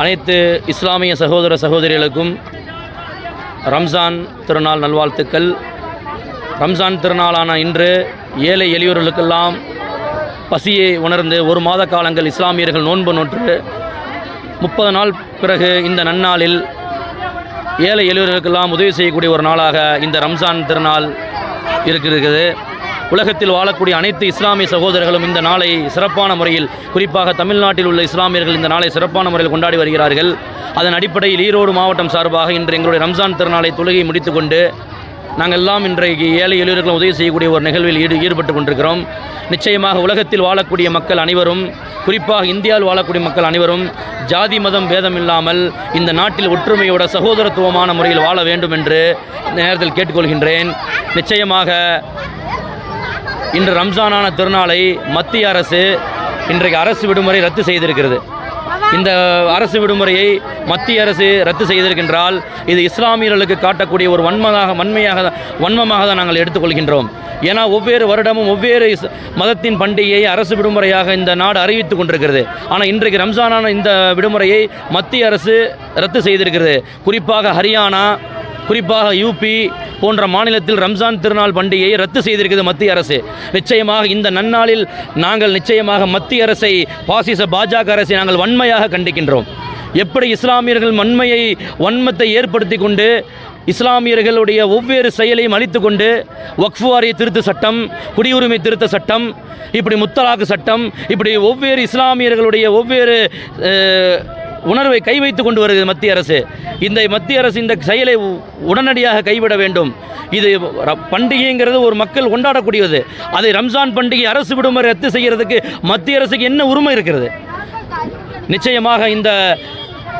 அனைத்து இஸ்லாமிய சகோதர சகோதரிகளுக்கும் ரம்ஜான் திருநாள் நல்வாழ்த்துக்கள். ரம்ஜான் திருநாளான இன்று ஏழை எளியோர்களுக்கெல்லாம் பசியை உணர்ந்து ஒரு மாத காலங்கள் இஸ்லாமியர்கள் நோன்பு நோற்று முப்பது நாள் பிறகு இந்த நன்னாளில் ஏழை எளியோர்களுக்கெல்லாம் உதவி செய்யக்கூடிய ஒரு நாளாக இந்த ரம்ஜான் திருநாள் இருக்கிறது. உலகத்தில் வாழக்கூடிய அனைத்து இஸ்லாமிய சகோதரர்களும் இந்த நாளை சிறப்பான முறையில் குறிப்பாக தமிழ்நாட்டில் உள்ள இஸ்லாமியர்கள் இந்த நாளை சிறப்பான முறையில் கொண்டாடி வருகிறார்கள். அதன் அடிப்படையில் ஈரோடு மாவட்டம் சார்பாக இன்று எங்களுடைய ரம்ஜான் திருநாளை தொழுகை முடித்துக்கொண்டு நாங்கள் எல்லாம் இன்றைக்கு ஏழை எளியர்களும் உதவி செய்யக்கூடிய ஒரு நிகழ்வில் ஈடு ஈடுபட்டு கொண்டிருக்கிறோம். நிச்சயமாக உலகத்தில் வாழக்கூடிய மக்கள் அனைவரும் குறிப்பாக இந்தியாவில் வாழக்கூடிய மக்கள் அனைவரும் ஜாதி மதம் பேதம் இல்லாமல் இந்த நாட்டில் ஒற்றுமையோட சகோதரத்துவமான முறையில் வாழ வேண்டும் என்று நேரத்தில் கேட்டுக்கொள்கின்றேன். நிச்சயமாக இன்று ரம்ஜானான திருநாளை மத்திய அரசு இன்றைக்கு அரசு விடுமுறை ரத்து செய்திருக்கிறது. இந்த அரசு விடுமுறையை மத்திய அரசு ரத்து செய்திருக்கின்றால் இது இஸ்லாமியர்களுக்கு காட்டக்கூடிய ஒரு வன்மதாக வன்மையாக வன்மமாக தான் நாங்கள் எடுத்துக்கொள்கின்றோம். ஏன்னா ஒவ்வொரு வருடமும் ஒவ்வொரு மதத்தின் பண்டிகையை அரசு விடுமுறையாக இந்த நாடு அறிவித்து கொண்டிருக்கிறது. ஆனால் இன்றைக்கு ரம்ஜானான இந்த விடுமுறையை மத்திய அரசு ரத்து செய்திருக்கிறது. குறிப்பாக ஹரியானா குறிப்பாக யூபி போன்ற மாநிலத்தில் ரம்ஜான் திருநாள் பண்டிகையை ரத்து செய்திருக்கிறது மத்திய அரசு. நிச்சயமாக இந்த நன்னாளில் நாங்கள் நிச்சயமாக மத்திய அரசை பாசிச பாஜக அரசை நாங்கள் வன்மையாக கண்டிக்கின்றோம். எப்படி இஸ்லாமியர்கள் வன்மையை வன்மத்தை ஏற்படுத்தி கொண்டு இஸ்லாமியர்களுடைய ஒவ்வொரு செயலையும் அழித்து கொண்டு வக்ஃபு வாரிய திருத்த சட்டம் குடியுரிமை திருத்த சட்டம் இப்படி முத்தலாக்கு சட்டம் இப்படி ஒவ்வொரு இஸ்லாமியர்களுடைய ஒவ்வொரு உணர்வை கை வைத்து கொண்டு வருகிறது மத்திய அரசு. இந்த மத்திய அரசு இந்த செயலை உ- உடனடியாக கைவிட வேண்டும். இது பண்டிகைங்கிறது ஒரு மக்கள் கொண்டாடக்கூடியது. அதை ரம்ஜான் பண்டிகை அரசு விடுமுறை ரத்து செய்கிறதுக்கு மத்திய அரசுக்கு என்ன உரிமை இருக்கிறது? நிச்சயமாக இந்த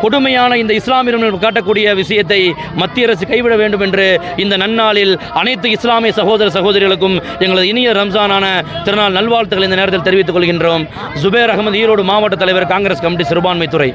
கொடுமையான இந்த இஸ்லாமியர்கள் காட்டக்கூடிய விஷயத்தை மத்திய அரசு கைவிட வேண்டும் என்று இந்த நன்னாளில் அனைத்து இஸ்லாமிய சகோதர சகோதரிகளுக்கும் எங்களது இனிய ரம்ஜானான திருநாள் நல்வாழ்த்துக்கள் இந்த நேரத்தில் தெரிவித்துக் கொள்கின்றோம். ஜுபேர் அகமது ஈரோடு மாவட்ட தலைவர் காங்கிரஸ் கமிட்டி சிறுபான்மை துறை